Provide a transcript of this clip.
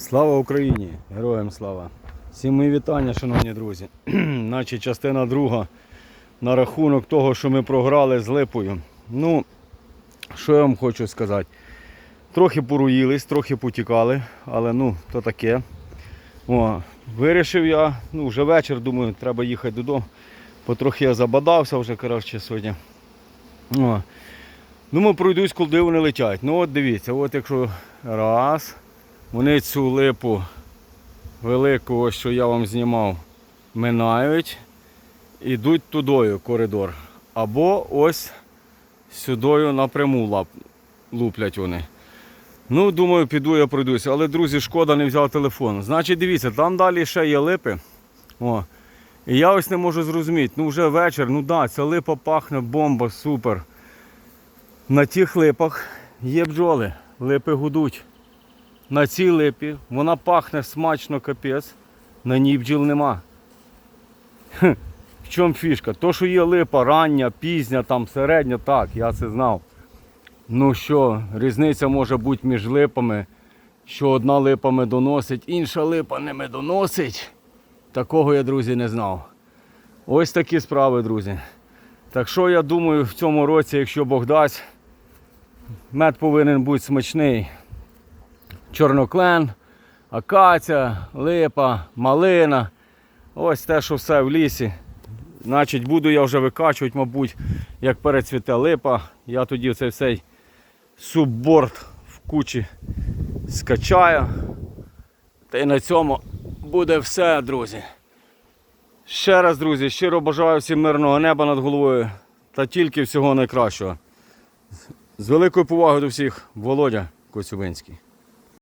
Слава Україні! Героям слава! Всім мої вітання, шановні друзі. Значить, частина друга на рахунок того, що ми програли з липою. Ну, що я вам хочу сказати? Трохи поруїлись, трохи потікали, але ну, то таке. О, вирішив я, ну вже вечір, думаю, треба їхати додому. Потрохи я забадався вже коротше, сьогодні. О. Думаю, пройдусь, куди вони летять. Ну от дивіться, от якщо раз, вони цю липу велику, ось що я вам знімав, минають, ідуть тудою коридор. Або ось сюдою напряму луплять вони. Ну, думаю, піду я пройдуся. Але, друзі, шкода не взяв телефон. Значить, дивіться, там далі ще є липи. О. І я ось не можу зрозуміти. Ну вже вечір, ну да, ця липа пахне бомба, супер. На тих липах є бджоли, липи гудуть. На цій липі вона пахне смачно капець, на ній бджіл нема. В чому фішка? То, що є липа рання, пізня, там середня, так, я це знав. Ну що, різниця може бути між липами, що одна липа медоносить, інша липа не медоносить. Такого я, друзі, не знав. Ось такі справи, друзі. Так що я думаю, в цьому році, якщо Бог дасть, мед повинен бути смачний. Чорноклен, акація, липа, малина. Ось те, що все в лісі. Значить, буду я вже викачувати, мабуть, як перецвіте липа. Я тоді цей всей субборд в кучі скачаю. Та й на цьому буде все, друзі. Ще раз, друзі, щиро бажаю всім мирного неба над головою та тільки всього найкращого. З великою повагою до всіх, Володя Коцюбинський.